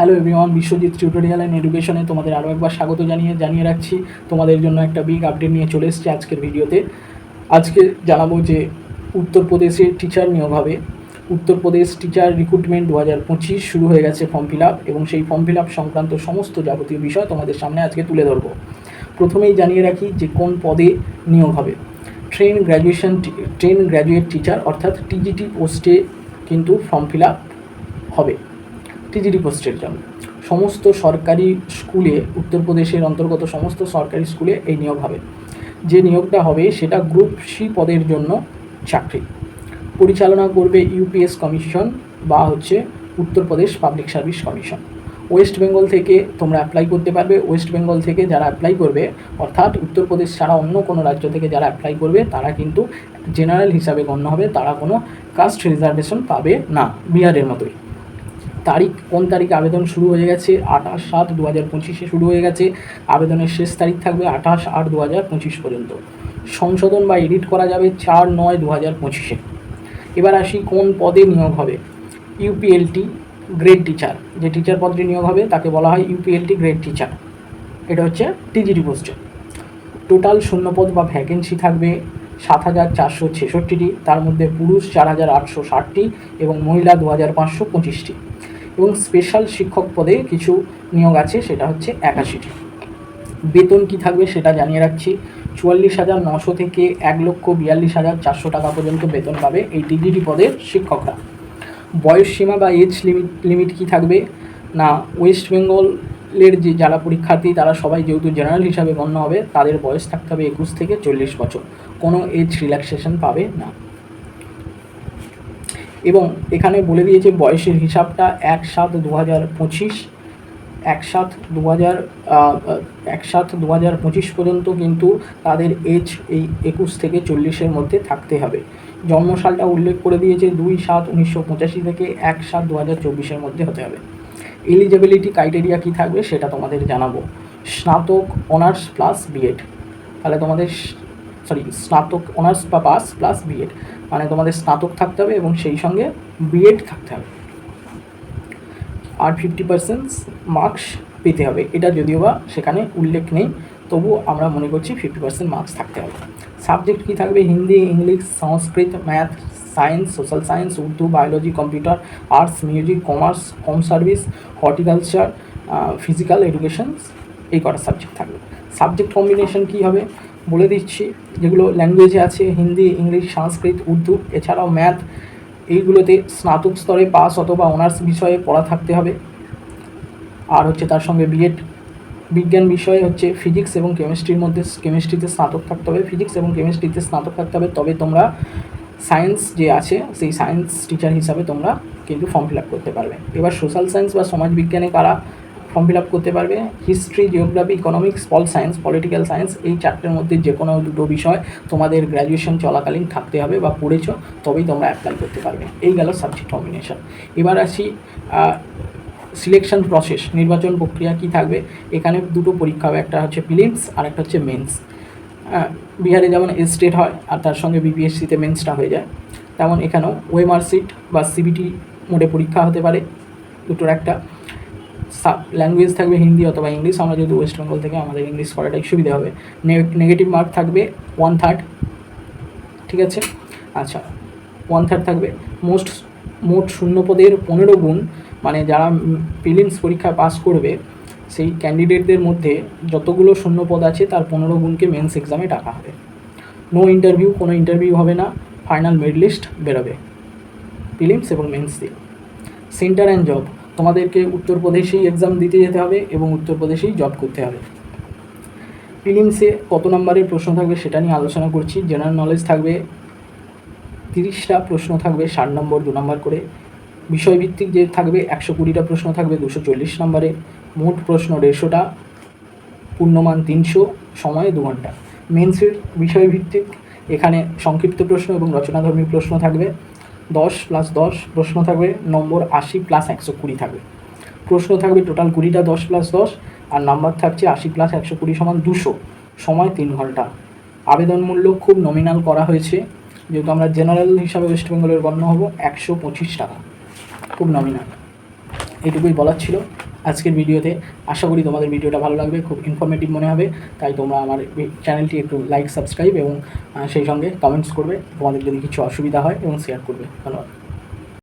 Hello everyone Biswajit tutorial and এডুকেশনে তোমাদের আরও একবার স্বাগত জানিয়ে জানিয়ে রাখছি। তোমাদের জন্য একটা বিগ আপডেট নিয়ে চলে এসেছি আজকের ভিডিওতে। আজকে জানাব যে উত্তরপ্রদেশে টিচার নিয়োগ হবে। উত্তরপ্রদেশ টিচার রিক্রুটমেন্ট দু হাজার পঁচিশ শুরু হয়ে গেছে ফর্ম ফিল আপ এবং সেই ফর্ম ফিল আপ সংক্রান্ত সমস্ত যাবতীয় বিষয় তোমাদের সামনে আজকে তুলে ধরবো। প্রথমেই জানিয়ে রাখি যে কোন পদে নিয়োগ হবে। Train graduation train graduate teacher অর্থাৎ টিজিটি পোস্টে কিন্তু ফর্ম ফিল আপ হবে। টিজিটি পোস্টের জন্য। সমস্ত সরকারি স্কুলে, উত্তরপ্রদেশের অন্তর্গত সমস্ত সরকারি স্কুলে এই নিয়োগ হবে। যে নিয়োগটা হবে, সেটা গ্রুপ সি পদের জন্য চাকরি। পরিচালনা করবে ইউপিএস কমিশন বা হচ্ছে Uttar Pradesh public service commission. West Bengal থেকে তোমরা অ্যাপ্লাই করতে পারবে। ওয়েস্ট বেঙ্গল থেকে যারা অ্যাপ্লাই করবে, অর্থাৎ উত্তরপ্রদেশ ছাড়া অন্য কোনো রাজ্য থেকে যারা অ্যাপ্লাই করবে, তারা কিন্তু জেনারেল হিসাবে গণ্য হবে। তারা কোনো কাস্ট রিজার্ভেশন পাবে না। বিহারের মতোই। তারিখ, কোন তারিখে আবেদন শুরু হয়ে গেছে? আঠাশ সাত দু হাজার পঁচিশে শুরু হয়ে গেছে। আবেদনের শেষ তারিখ থাকবে আঠাশ আট দু হাজার পঁচিশ পর্যন্ত। সংশোধন বা এডিট করা যাবে চার নয় দু হাজার পঁচিশে। এবার আসি কোন পদে নিয়োগ হবে। UPLT grade teacher. যে টিচার পদটি নিয়োগ হবে, তাকে বলা হয় ইউপিএলটি গ্রেড টিচার। এটা হচ্ছে টিজিটি পোস্টে। টোটাল শূন্যপদ বা ভ্যাকেন্সি থাকবে সাত হাজার চারশো ছেষট্টিটি। তার মধ্যে পুরুষ চার হাজার আটশো ষাটটি এবং মহিলা দু হাজার পাঁচশো পঁচিশটি। এবং স্পেশাল শিক্ষক পদে কিছু নিয়োগ আছে, সেটা হচ্ছে একাশিটি। বেতন কি থাকবে সেটা জানিয়ে রাখছি। চুয়াল্লিশ হাজার নশো থেকে এক লক্ষ বিয়াল্লিশ হাজার চারশো টাকা পর্যন্ত বেতন পাবে এই টিজিটি পদের শিক্ষকরা। বয়স সীমা বা এজ লিমিট লিমিট কী থাকবে? না ওয়েস্ট বেঙ্গলের যে যারা পরীক্ষার্থী, তারা সবাই যেহেতু জেনারেল হিসাবে গণ্য হবে, তাদের বয়স থাকতে হবে একুশ থেকে চল্লিশ বছর। কোনো এজ রিল্যাক্সেশন পাবে না। এবং এখানে বলে দিয়েছে বয়সের হিসাবটা এক সাত দু হাজার পঁচিশ, এক সাত দু হাজার এক সাত দু হাজার পঁচিশ পর্যন্ত কিন্তু তাদের এজ এই একুশ থেকে চল্লিশের মধ্যে থাকতে হবে। জন্মসালটা উল্লেখ করে দিয়েছে দুই সাত উনিশশো পঁচাশি থেকে এক সাত দু হাজার চব্বিশের মধ্যে হতে হবে। এলিজিবিলিটি ক্রাইটেরিয়া কী থাকবে সেটা তোমাদের জানাব। স্নাতক অনার্স প্লাস বিএড তাহলে তোমাদের সরি স্নাতক অনার্স বা পাস প্লাস বিএড মানে তোমাদের স্নাতক থাকতে হবে এবং সেই সঙ্গে বিএড থাকতে হবে। আর ফিফটি পার্সেন্ট মার্কস পেতে হবে। এটা যদিও বা সেখানে উল্লেখ নেই তবু আমরা মনে করছি ফিফটি পার্সেন্ট মার্কস থাকতে হবে। সাবজেক্ট কী থাকবে? Hindi, English, Sanskrit math science social science Urdu biology computer arts music commerce home service horticulture physical education এই কটা সাবজেক্ট থাকবে। সাবজেক্ট কম্বিনেশন কী হবে? বলে দিচ্ছি, যেগুলো ল্যাঙ্গুয়েজে আছে, হিন্দি, ইংলিশ, সংস্কৃত, উর্দু, এছাড়াও ম্যাথ এইগুলোতে স্নাতক স্তরে পাস অথবা অনার্স বিষয়ে পড়া থাকতে হবে। আর হচ্ছে তার সঙ্গে বিএড বিজ্ঞান বিষয়ে হচ্ছে ফিজিক্স এবং কেমিস্ট্রির মধ্যে কেমিস্ট্রিতে স্নাতক থাকতে হবে ফিজিক্স এবং কেমিস্ট্রিতে স্নাতক থাকতে হবে, তবে তোমরা সায়েন্স যে আছে, সেই সায়েন্স টিচার হিসাবে তোমরা কিন্তু ফর্ম ফিল আপ করতে পারবে। এবার সোশ্যাল সায়েন্স বা সমাজ বিজ্ঞানে কারা ফর্ম ফিল আপ করতে পারবে। History, geography, economics, pol science, political science, এই চারটের মধ্যে যে কোনো দুটো বিষয় তোমাদের গ্র্যাজুয়েশন চলাকালীন থাকতে হবে বা পড়েছো, তবেই তোমরা অ্যাপ্লাই করতে পারবে। এই গেল সাবজেক্ট কম্বিনেশন এবার আসি সিলেকশন প্রসেস নির্বাচন প্রক্রিয়া কি থাকবে? এখানে দুটো পরীক্ষা হবে, একটা হচ্ছে প্রিলিমস আর একটা হচ্ছে মেন্স বিহারে যেমন স্টেট হয় আর তার সঙ্গে বিপিএসসিতে মেন্সটা হয়ে যায়, তেমন এখানেও ওয়েমার সিট বা সিবিটি মোডে পরীক্ষা হতে পারে, দুটোর একটা। ল্যাঙ্গুয়েজ থাকবে হিন্দি অথবা ইংলিশ। আমরা যদি ওয়েস্ট বেঙ্গল থেকে আমাদের ইংলিশ করাটাই সুবিধা হবে। নেগেটিভ মার্ক থাকবে ওয়ান থার্ড ঠিক আছে? আচ্ছা ওয়ান থার্ড থাকবে। মোস্ট মোট শূন্য পদের পনেরো গুণ মানে যারা প্রিলিমস পরীক্ষা পাস করবে, সেই ক্যান্ডিডেটদের মধ্যে যতগুলো শূন্য পদ আছে, তার পনেরো গুণকে মেন্স এক্সামে ডাকা হবে। নো ইন্টারভিউ কোনো ইন্টারভিউ হবে না। ফাইনাল মেড লিস্ট বেরোবে। প্রিলিমস এবং মেন্স দিয়ে। সেন্টার অ্যান্ড জব তোমাদেরকে উত্তরপ্রদেশেই এক্সাম দিতে যেতে হবে এবং উত্তরপ্রদেশেই জব করতে হবে। প্রিলিমসে কত নম্বরের প্রশ্ন থাকবে সেটা নিয়ে আলোচনা করছি। জেনারেল নলেজ থাকবে তিরিশটা প্রশ্ন থাকবে ষাট নম্বর, দু নম্বর করে। বিষয়ভিত্তিক যে থাকবে একশো কুড়িটা প্রশ্ন থাকবে, দুশো চল্লিশ নম্বরে। মোট প্রশ্ন দেড়শোটা, পূর্ণমান তিনশো, সময় দু ঘণ্টা। মেন্সের বিষয়ভিত্তিক, এখানে সংক্ষিপ্ত প্রশ্ন এবং রচনাধর্মী প্রশ্ন থাকবে। দশ প্লাস দশ, প্রশ্ন থাকবে নম্বর আশি প্লাস একশো কুড়ি থাকবে। প্রশ্ন থাকবে টোটাল কুড়িটা দশ প্লাস দশ, আর নাম্বার থাকছে আশি প্লাস একশো কুড়ি সমান দুশো, সময় তিন ঘণ্টা। আবেদন মূল্য খুব নমিনাল করা হয়েছে, যেহেতু আমরা জেনারেল হিসাবে ওয়েস্ট বেঙ্গলের গণ্য হব, একশো পঁচিশ টাকা, খুব নমিনাল এটুকুই বলার ছিল। আজকের ভিডিওতে। আশা করি তোমাদের ভিডিওটা ভালো লাগবে, খুব ইনফরমেটিভ মনে হবে। তাই তোমরা আমার চ্যানেলটি একটু লাইক সাবস্ক্রাইব এবং সেই সঙ্গে কমেন্টস করবে। তোমাদের যদি কিছু অসুবিধা হয় এবং শেয়ার করবে। ধন্যবাদ।